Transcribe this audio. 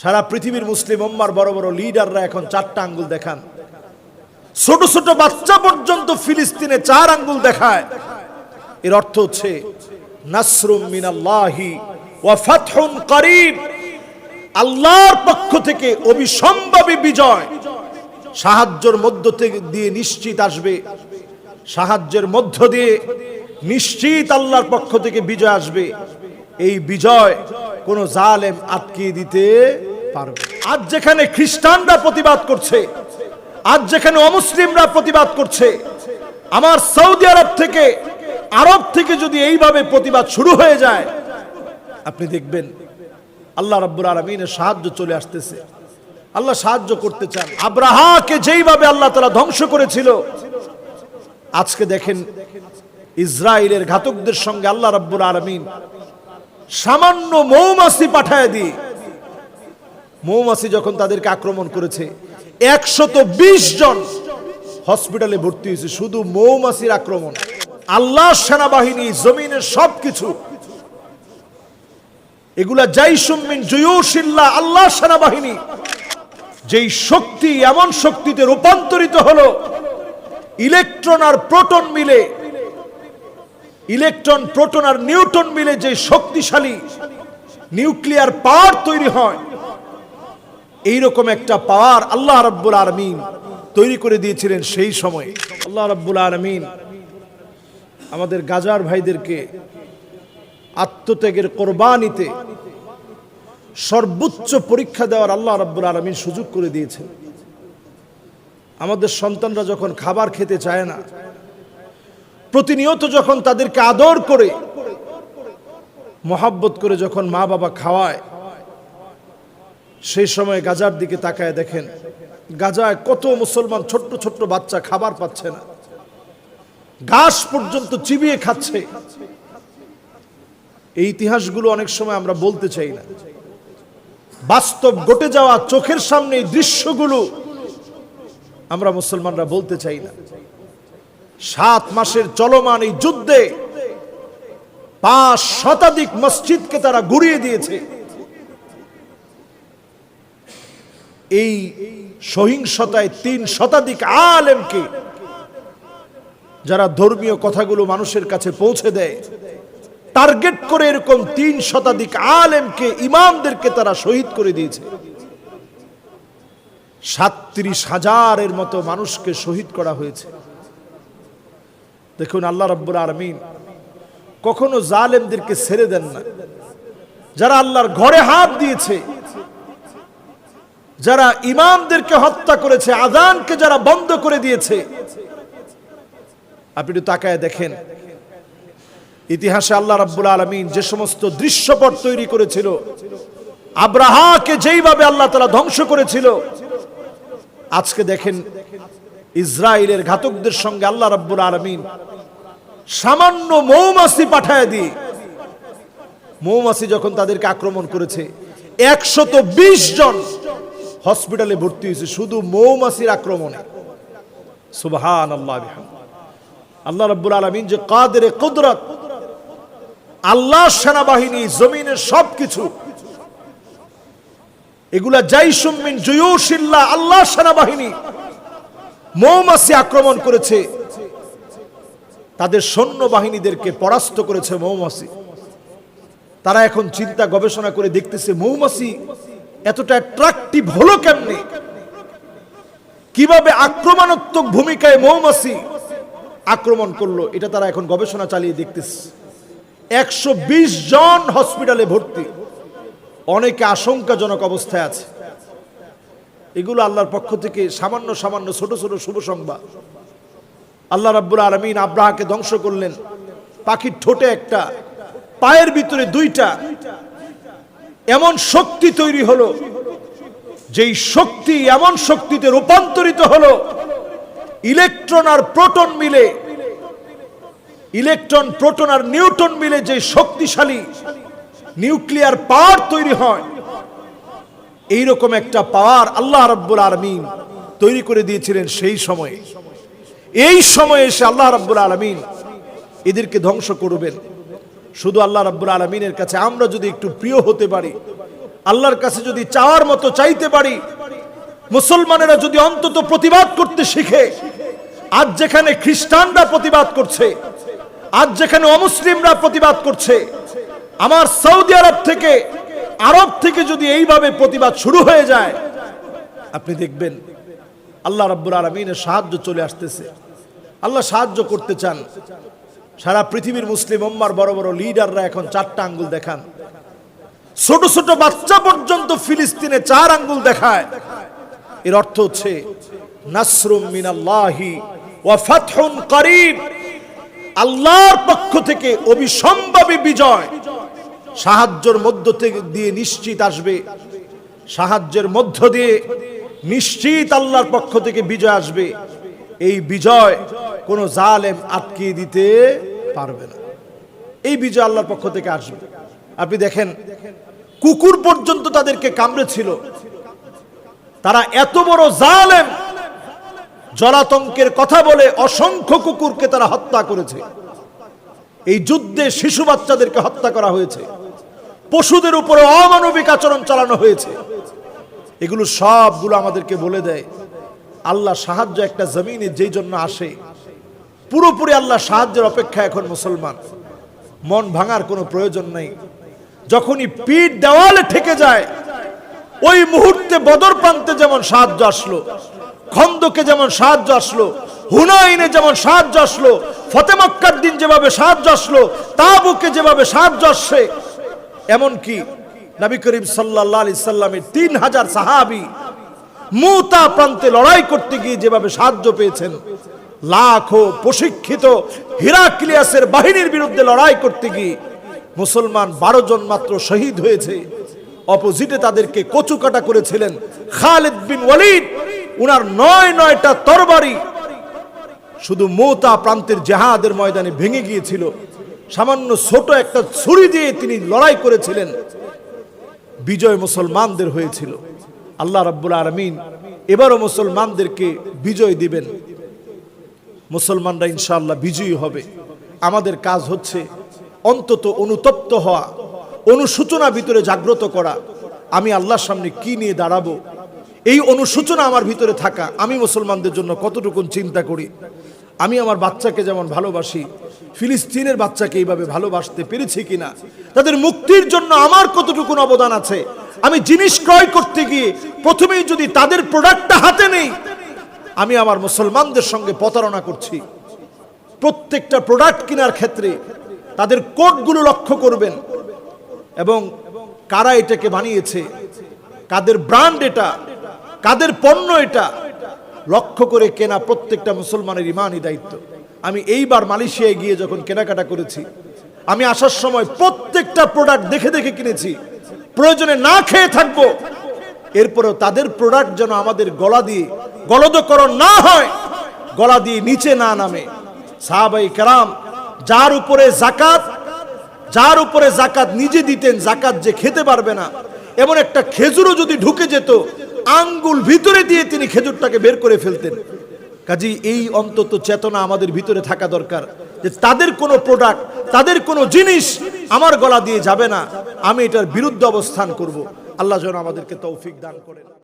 সারা পৃথিবীর মুসলিম উম্মার বড় বড় লিডাররা এখন চারটা আঙ্গুল দেখান। ছোট ছোট বাচ্চা পর্যন্ত ফিলিস্তিনে চার আঙ্গুল দেখায়। এর অর্থ হচ্ছে, নাসরুম মিনাল্লাহি ওয়া ফাতহুন করিব আল্লাহর পক্ষ থেকে অবিসম্ভাবী বিজয়। সাহায্যের মধ্য থেকে দিয়ে নিশ্চিত আসবে। সাহায্যের মধ্য দিয়ে নিশ্চিত আল্লাহর পক্ষ থেকে বিজয় আসবে। এই বিজয় কোন জালেম আটকিয়ে দিতে পারবে। আজ যেখানে খ্রিস্টানরা প্রতিবাদ করছে, আজ যেখানে অমুসলিমরা প্রতিবাদ করছে, আমার সৌদি আরব থেকে আরব থেকে যদি এইভাবে প্রতিবাদ শুরু হয়ে যায়, আপনি দেখবেন আল্লাহ রাব্বুল আলমিনের সাহায্য চলে আসতেছে। আল্লাহ সাহায্য করতে চান। আব্রাহাকে যেইভাবে আল্লাহ তালা ধ্বংস করেছিল, আজকে দেখেন ইসরায়েলের ঘাতকদের সঙ্গে আল্লাহ রাব্বুল আলমিন সামান্য মৌমাছি পাঠায় দিয়ে মৌমাছি যখন তাদেরকে আক্রমণ করেছে, একশত বিশ জন হসপিটালে ভর্তি হয়েছে, শুধু মৌমাছির আক্রমণ। আল্লাহ সেনাবাহিনী, জমিনের সবকিছু। এগুলা জাইসুমিন জয়ুশিল্লা আল্লাহ সেনাবাহিনী। যেই শক্তি, এমন শক্তিতে রূপান্তরিত হলো, ইলেকট্রন আর প্রোটন মিলে ইলেকট্রন, প্রোটন আর নিউটন মিলে যে শক্তিশালী নিউক্লিয়ার পাওয়ার তৈরি হয়, এইরকম একটা পাওয়ার আল্লাহ রাব্বুল আলমিন তৈরি করে দিয়েছিলেন সেই সময়। আল্লাহ রাব্বুল আলমিন আমাদের গাজার ভাইদেরকে আত্মত্যাগের কোরবানিতে সর্বোচ্চ পরীক্ষা দেওয়ার আল্লাহ রাব্বুল আলমিন সুযোগ করে দিয়েছেন। আমাদের সন্তানরা যখন খাবার খেতে চায় না প্রতিনিয়ত যখন তাদেরকে আদর করে, মহাব্বত করে যখন মা বাবা খাওয়ায়, সেই সময় গাজার দিকে তাকায় দেখেন, গাজায় কত মুসলমান ছোট্ট ছোট্ট বাচ্চা খাবার পাচ্ছে না। ঘাস পর্যন্ত চিবিয়ে খাচ্ছে। এই ইতিহাসগুলো অনেক সময় আমরা বলতে চাই না। বাস্তব ঘটে যাওয়া চোখের সামনে এই দৃশ্যগুলো আমরা মুসলমানরা বলতে চাই না। সাত মাসের চলমান এই যুদ্ধে পাঁচ শতাধিক মসজিদকে তারা গুড়িয়ে দিয়েছে। এই সহিংসতায় তিন শতাধিক আলেমকে যারা ধর্মীয় কথাগুলো মানুষের কাছে পৌঁছে দেয়, টার্গেট করে এরকম তিন শতাধিক আলেমকে, ইমামদেরকে তারা শহীদ করে দিয়েছে। সাত্রিশ হাজারের মতো মানুষকে শহীদ করা হয়েছে। দেখুন, আল্লাহ রব্বুল আলমিন কখনো জালেমদেরকে ছেড়ে দেন না। যারা আল্লাহর ঘরে হাত দিয়েছে, যারা ইমামদেরকে হত্যা করেছে আজানকে যারা বন্ধ করে দিয়েছে। আপনি একটু তাকায় দেখেন, ইতিহাসে আল্লাহ রাব্বুল আলমিন যে সমস্ত দৃশ্যপট তৈরি করেছিল আব্রাহাকে যেইভাবে আল্লাহ তালা ধ্বংস করেছিল, আজকে দেখেন ইসরায়েলের ঘাতকদের সঙ্গে আল্লাহ রাব্বুল আলমিন সামান্য মৌমাছি পাঠায় দিয়ে, মৌমাছি যখন তাদেরকে আক্রমণ করেছে, একশত বিশ জন হসপিটালে ভর্তি হয়েছে শুধু মৌমাছির আক্রমণে। সুবহান আল্লাহ আল্লাহ রব্বুল আলমিন যে কাদের কুদরত, আল্লাহ সেনাবাহিনী, জমিনের সবকিছু, এগুলা জাইসুমিন জয়ুশিল্লা আল্লাহ সেনাবাহিনী মৌমাছি আক্রমণ করেছে। তাদের সৈন্য বাহিনীদেরকে পরাস্ত করেছে মৌমাছি। তারা এখন চিন্তা গবেষণা করে দেখতেছে মৌমাছি এতটা অ্যাট্রাকটিভ হলো কেমনে? কীভাবে আক্রমণাত্মক ভূমিকায় মৌমাছি আক্রমণ করল, এটা তারা এখন গবেষণা চালিয়ে দেখতেছে। একশো বিশ জন হসপিটালে ভর্তি। অনেকে আশঙ্কাজনক অবস্থায় আছে। এগুলো আল্লাহর পক্ষ থেকে সামান্য সামান্য ছোট ছোট শুভ সংবাদ। আল্লাহ রাব্বুল আলমিন আব্রাহাকে ধ্বংস করলেন। পাখির ঠোঁটে একটা, পায়ের ভিতরে দুইটা। এমন শক্তি তৈরি হলো, যেই শক্তি এমন শক্তিতে রূপান্তরিত হলো, ইলেকট্রন আর প্রোটন মিলে, ইলেকট্রন, প্রোটন আর নিউটন মিলে যে শক্তিশালী নিউক্লিয়ার পাওয়ার তৈরি হয় এইরকম একটা পাওয়ার আল্লাহ রব্বুল আলমিন তৈরি করে দিয়েছিলেন সেই সময়ে। এই সময়ে এসে আল্লাহ রব্বুল আলমিন এদেরকে ধ্বংস করবেন। শুধু আল্লাহ রাব্বুল আলমিনের কাছে আমরা যদি একটু প্রিয় হতে পারি, আল্লাহর কাছে যদি চাওয়ার মতো চাইতে পারি, মুসলমানেরা যদি অন্তত প্রতিবাদ করতে শিখে, আজ যেখানে খ্রিস্টানরা প্রতিবাদ করছে, আজ যেখানে অমুসলিমরা প্রতিবাদ করছে, আমার সৌদি আরব থেকে আরব থেকে যদি এইভাবে প্রতিবাদ শুরু হয়ে যায়, আপনি দেখবেন আল্লাহ রাব্বুল আলমিনের সাহায্য চলে আসতেছে। আল্লাহ সাহায্য করতে চান। সারা পৃথিবীর মুসলিম ওম্মার বড় বড় লিডাররা এখন চারটা আঙ্গুল দেখান। ছোট ছোট বাচ্চা পর্যন্ত ফিলিস্তিনে চার আঙ্গুল দেখায়। এর অর্থ হচ্ছে, নাসরুম মিনাল্লাহি ওয়া ফাতহুন আল্লাহর পক্ষ থেকে অবিসম্ভাবী বিজয় সাহায্যের মধ্য থেকে দিয়ে নিশ্চিত আসবে। সাহায্যের মধ্য দিয়ে নিশ্চিত আল্লাহর পক্ষ থেকে বিজয় আসবে। এই বিজয় কোনো জালেম আটকিয়ে দিতে পারবে না। এই বিজয় আল্লাহর পক্ষ থেকে আসবে। আপনি দেখেন, কুকুর পর্যন্ত তাদেরকে কামড়েছিল। তারা এত বড় জালেম, জলাতঙ্কের কথা বলে অসংখ্য কুকুরকে তারা হত্যা করেছে। এই যুদ্ধে শিশু বাচ্চাদেরকে হত্যা করা হয়েছে। পশুদের উপরে অমানবিক আচরণ চালানো হয়েছে। এগুলো সবগুলো আমাদেরকে বলে দেয়, আল্লাহ সাহায্য একটা জমিনে যেই জন্য আসে, পুরোপুরি আল্লাহ সাহায্যের অপেক্ষা এখন মুসলমান। মন ভাঙার কোনো প্রয়োজন নেই। যখনই পিঠ দেওয়ালে ঠেকে যায়, ওই মুহূর্তে বদর প্রান্তে যেমন সাহায্য আসলো, খন্দকে যেমন সাহায্য আসলো, হুনাইনে যেমন সাহায্য আসলো ফতেমক্কার দিন যেভাবে সাহায্য আসলো, তাবুকে যেভাবে সাহায্য আসছে এমনকি নবী করিম সাল্লাহ আলি সাল্লামের তিন হাজার সাহাবি মুতা প্রান্তে লড়াই করতে গিয়ে যেভাবে সাহায্য পেয়েছেন, লাখো প্রশিক্ষিত হিরাক্লিয়াসের বাহিনীর বিরুদ্ধে লড়াই করতে গিয়ে মুসলমান বারো জন মাত্র শহীদ হয়েছে। অপোজিটে তাদেরকে কচু কাটা করেছিলেন খালিদ বিন ওয়ালিদ। উনার নয় নয়টা তরবারি শুধু মোতা প্রান্তের জাহাদের ময়দানে ভেঙে গিয়েছিল। সামান্য ছোট একটা ছুরি দিয়ে তিনি লড়াই করেছিলেন। বিজয় মুসলমানদের হয়েছিল। আল্লাহ রাব্বুল আলমিন এবারও মুসলমানদেরকে বিজয় দিবেন। মুসলমানরা ইনশাআল্লাহ বিজয়ী হবে। আমাদের কাজ হচ্ছে অন্তত অনুতপ্ত হওয়া অনুসূচনা ভিতরে জাগ্রত করা। আমি আল্লাহর সামনে কি নিয়ে দাঁড়াবো? এই অনুসূচনা আমার ভিতরে থাকা। আমি মুসলমানদের জন্য কতটুকুন চিন্তা করি? আমি আমার বাচ্চাকে যেমন ভালোবাসি, ফিলিস্তিনের বাচ্চাকে এইভাবে ভালোবাসতে পেরেছি কিনা? তাদের মুক্তির জন্য আমার কতটুকুন অবদান আছে? আমি জিনিস ক্রয় করতে গিয়ে প্রথমেই যদি তাদের প্রোডাক্টটা হাতে নেই, আমি আমার মুসলমানদের সঙ্গে প্রতারণা করছি। প্রত্যেকটা প্রোডাক্ট কেনার ক্ষেত্রে তাদের কোডগুলো লক্ষ্য করবেন এবং কারা এটাকে বানিয়েছে, কাদের ব্র্যান্ড এটা, কাদের পণ্য এটা লক্ষ্য করে কেনা প্রত্যেকটা মুসলমানের ইমানই দায়িত্ব। আমি এইবার মালয়েশিয়ায় গিয়ে যখন কেনাকাটা করেছি, আমি আসার সময় প্রত্যেকটা প্রোডাক্ট দেখে দেখে কিনেছি। প্রয়োজনে না খেয়ে থাকব। এরপরেও তাদের প্রোডাক্ট যেন আমাদের গলা দিয়ে গলদকরণ না হয়, গলা দিয়ে নিচে না নামে। সাহাবাই কারাম, যার উপরে জাকাত যার উপরে জাকাত নিজে দিতেন জাকাত যে খেতে পারবে না। এমন একটা খেজুরও যদি ঢুকে যেত আঙ্গুল ভিতরে দিয়ে তিনি খেজুরটাকে বের করে ফেলতেন। কাজী, এই অন্তত চেতনা আমাদের ভিতরে থাকা দরকার যে তাদের কোনো প্রোডাক্ট তাদের কোনো জিনিস আমার গলা দিয়ে যাবে না। আমি এটার বিরুদ্ধে অবস্থান করব। আল্লাহ যেন আমাদেরকে তৌফিক দান করেন।